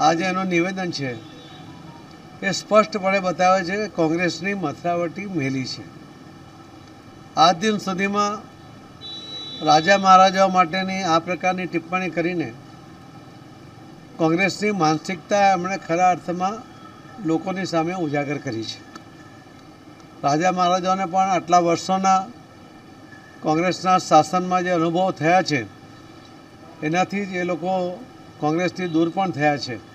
આજે એનું નિવેદન છે એ સ્પષ્ટપણે બતાવે છે કે કોંગ્રેસની મથરાવટી મેલી છે. આજ દિન સુધીમાં રાજા મહારાજાઓ માટેની આ પ્રકારની ટિપ્પણી કરીને કોંગ્રેસની માનસિકતા એમણે ખરા અર્થમાં લોકોની સામે ઉજાગર કરી છે. રાજા મહારાજાઓને પણ આટલા વર્ષોના કોંગ્રેસના શાસનમાં જે અનુભવ થયા છે, એનાથી જ એ લોકો કોંગ્રેસથી દૂર પણ થયા છે.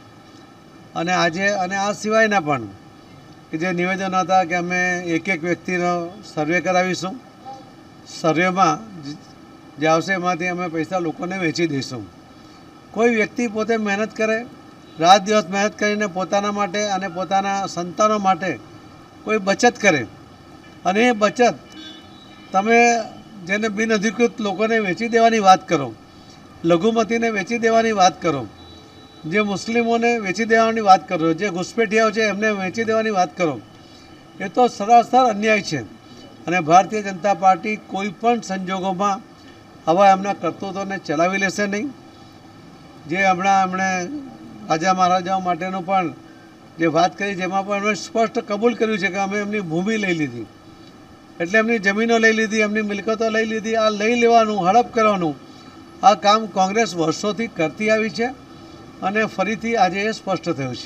અને આજે અને આ સિવાયના પણ કે જે નિવેદનો હતા કે અમે એક એક વ્યક્તિનો સર્વે કરાવીશું. સર્વેમાં જે આવશે એમાંથી અમે પૈસા લોકોને વેચી દઈશું. કોઈ વ્યક્તિ પોતે મહેનત કરે, રાત દિવસ મહેનત કરીને પોતાના માટે અને પોતાના સંતાનો માટે કોઈ બચત કરે. અને એ બચત તમે જેને બિનઅધિકૃત લોકોને વેચી દેવાની વાત કરો, લઘુમતીને વેચી દેવાની વાત કરો જે મુસ્લિમોને વેચી દેવાની વાત કરો જે ઘુસપેઠિયાઓ છે, એમને વેચી દેવાની વાત કરો. એ તો સરાસર અન્યાય છે. અને ભારતીય જનતા પાર્ટી કોઈ પણ સંજોગોમાં આવા એમના કરતૂતોને ચલાવી લેશે નહીં. જે હમણાં એમણે રાજા મહારાજાઓ માટેનું પણ જે વાત કરી, જેમાં પણ એમણે સ્પષ્ટ કબૂલ કર્યું છે કે અમે એમની ભૂમિ લઈ લીધી. એટલે એમની જમીનો લઈ લીધી, એમની મિલકતો લઈ લીધી, આ લઈ લેવાનું, હડપ કરવાનું. આ કામ કોંગ્રેસ વર્ષોથી કરતી આવી છે. અને ફરીથી આજે એ સ્પષ્ટ થયું છે.